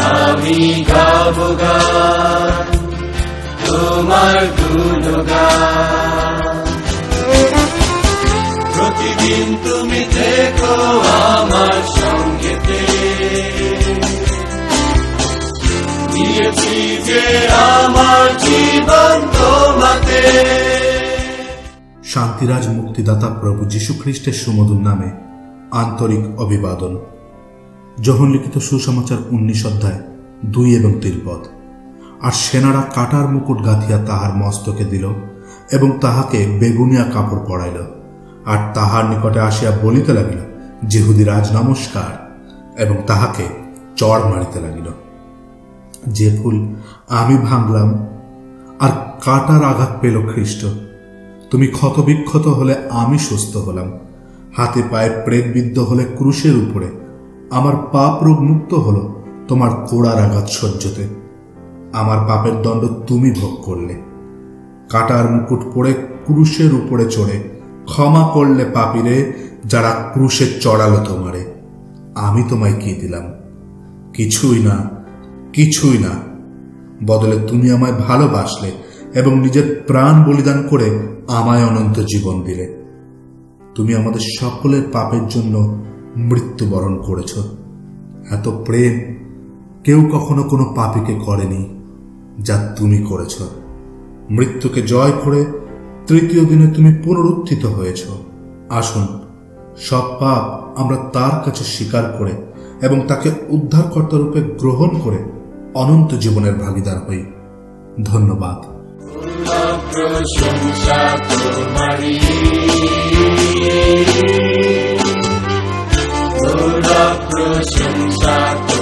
আমি গাব তোমার প্রতিদিন তুমি দেখো আমার সঙ্গেতে। দিয়েছি যে আমার জীবন তোমাতে। শান্তিরাজ মুক্তিদাতা প্রভু যীশু খ্রিস্টের সুমধুর নামে আন্তরিক অভিবাদন। যখন লিখিত সুসমাচার উনিশ অধ্যায় দুই এবং তিন পদ। আর সেনারা কাটার মুকুট গাঁথিয়া তাহার মস্তকে দিল এবং তাহাকে বেগুনিয়া কাপড় পরাইল। আর তাহার নিকটে আসিয়া বলিতে লাগিল, যেহুদি রাজ নমস্কার। এবং তাহাকে চড় মারিতে লাগিল। যে ফুল আমি ভাঙলাম আর কাটার আঘাত পেল খ্রিস্ট, তুমি ক্ষতবিক্ষত হলে আমি সুস্থ হলাম। হাতে পায়ে প্রেতবিদ্ধ হলে ক্রুশের উপরে আমার পাপ রোগ মুক্ত হলো তোমার কোড়ার আঘাত সহ্যতে। আমার পাপের দণ্ড তুমি ভোগ করলে। কাটার মুকুট পরে ক্রুশের উপরে চড়ে ক্ষমা করলে পাপিরে যারা ক্রুশে চড়ালো তোমারে। আমি তোমায় কি দিলাম? কিছুই না কিছুই না। বদলে তুমি আমায় ভালোবাসলে এবং নিজের প্রাণ বলিদান করে আমায় অনন্ত জীবন দিলে। তুমি আমাদের সকলের পাপের জন্য মৃত্যুবরণ করেছ। এত প্রেম কেউ কখনো কোনো পাপীকে করেনি যা তুমি করেছ। মৃত্যুকে জয় করে তৃতীয় দিনে তুমি পুনরুত্থিত হয়েছ। আসুন, সব পাপ আমরা তার কাছে স্বীকার করে এবং তাকে উদ্ধারকর্তা রূপে গ্রহণ করে অনন্ত জীবনের ভাগিদার হই। ধন্যবাদ। প্রশংসা তোমারি প্রশংসা